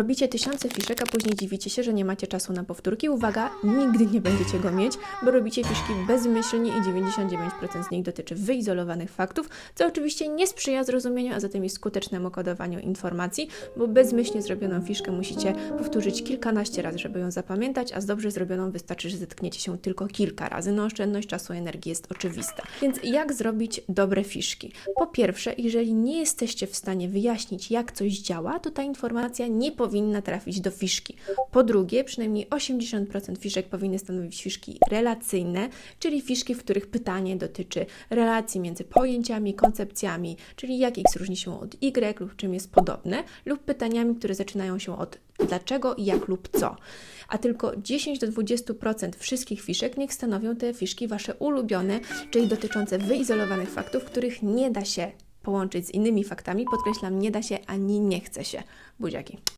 Robicie tysiące fiszek, a później dziwicie się, że nie macie czasu na powtórki. Uwaga, nigdy nie będziecie go mieć, bo robicie fiszki bezmyślnie i 99% z nich dotyczy wyizolowanych faktów, co oczywiście nie sprzyja zrozumieniu, a zatem i skutecznemu kodowaniu informacji, bo bezmyślnie zrobioną fiszkę musicie powtórzyć kilkanaście razy, żeby ją zapamiętać, a z dobrze zrobioną wystarczy, że zetkniecie się tylko kilka razy. No oszczędność czasu i energii jest oczywista. Więc jak zrobić dobre fiszki? Po pierwsze, jeżeli nie jesteście w stanie wyjaśnić, jak coś działa, to ta informacja nie powinna trafić do fiszki. Po drugie, przynajmniej 80% fiszek powinny stanowić fiszki relacyjne, czyli fiszki, w których pytanie dotyczy relacji między pojęciami, koncepcjami, czyli jak X różni się od Y lub czym jest podobne, lub pytaniami, które zaczynają się od dlaczego, jak lub co. A tylko 10 do 20% wszystkich fiszek niech stanowią te fiszki Wasze ulubione, czyli dotyczące wyizolowanych faktów, których nie da się połączyć z innymi faktami. Podkreślam, nie da się ani nie chce się. Buziaki.